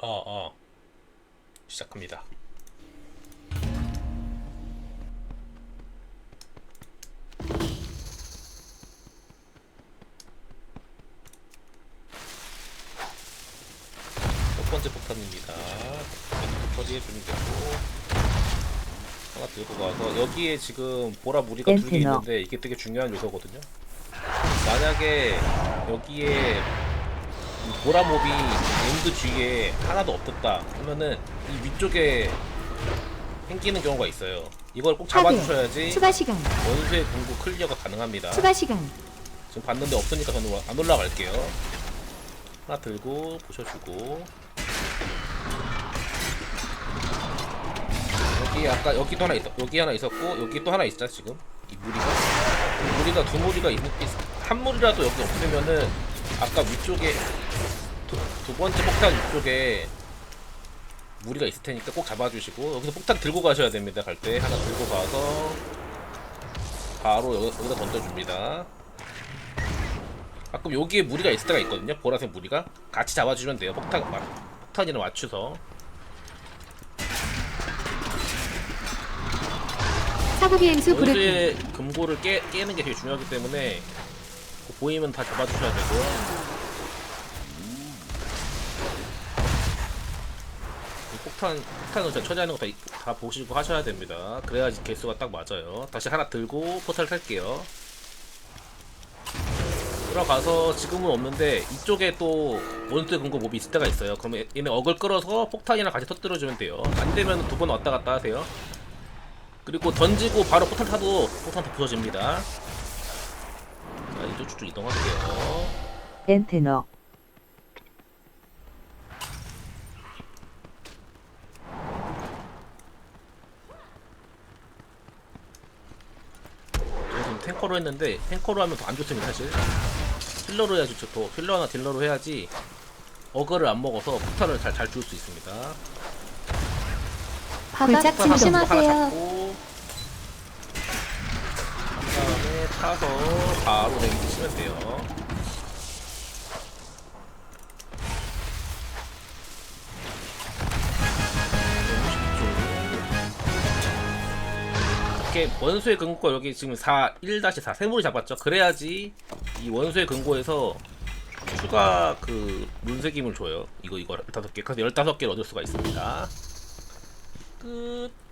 어, 어. 시작합니다. 첫 번째 폭탄입니다. 처리해주면 되고. 하나 들고 가서, 여기에 지금 보라 무리가 두 개. 있는데, 이게 되게 중요한 요소거든요. 만약에 여기에 이 보라몹이 엔드 뒤에 하나도 없었다. 하면은 이 위쪽에 생기는 경우가 있어요. 이걸 꼭 잡아주셔야지 추가 시간, 원수의 공구 클리어가 가능합니다. 추가 시간, 지금 봤는데 없으니까 저는 와- 안 올라갈게요. 하나 들고 보셔주고. 여기 아까 여기도 하나 있었 여기 하나 있었고 여기 또 하나 있죠 지금. 이 무리가? 이 무리가 두 무리가 있는 있- 한 무리라도 여기 없으면은 아까 위쪽에 두, 두 번째 폭탄 위쪽에 무리가 있을 테니까 꼭 잡아주시고 여기서 폭탄 들고 가셔야 됩니다 갈 때 하나 들고 가서 바로 여, 여기다 던져줍니다. 가끔 여기에 무리가 있을 때가 있거든요. 보라색 무리가 같이 잡아주면 돼요. 폭탄 막 폭탄이랑 맞춰서 사고 비행수 원수의 금고를 깨, 깨는 게 되게 중요하기 때문에 그 보이면 다 잡아주셔야 되고요. 이 폭탄 폭탄을 저 처리하는 거 다 다 보시고 하셔야 됩니다. 그래야지 개수가 딱 맞아요. 다시 하나 들고 포탈 탈게요. 들어가서 지금은 없는데 이쪽에 또 원수의 금고 몹이 있을 때가 있어요. 그러면 얘네 어글 끌어서 폭탄이랑 같이 터뜨려주면 돼요. 안 되면 두 번 왔다 갔다 하세요. 그리고 던지고 바로 포탄 타도 포탄 다 부서집니다. 자, 이쪽 쭉 이동할게요. 엔테너, 지금 탱커로 했는데 탱커로 하면 더 안 좋습니다 사실. 힐러로 해야지 좋고 힐러나 딜러로 해야지 어거를 안 먹어서 폭탄을 잘 잘 줄 수 있습니다. 바닥 폭탄 하나 조심하세요. 잡고 그다음에 타서 바로 치면 돼요. 이렇게 원수의 근거 여기 지금 4 1-4 세물이 잡았죠. 그래야지 이 원수의 근거에서 추가 그 문색임을 줘요. 이거 이거 15개. 그래서 15개를 얻을 수가 있습니다. 끝.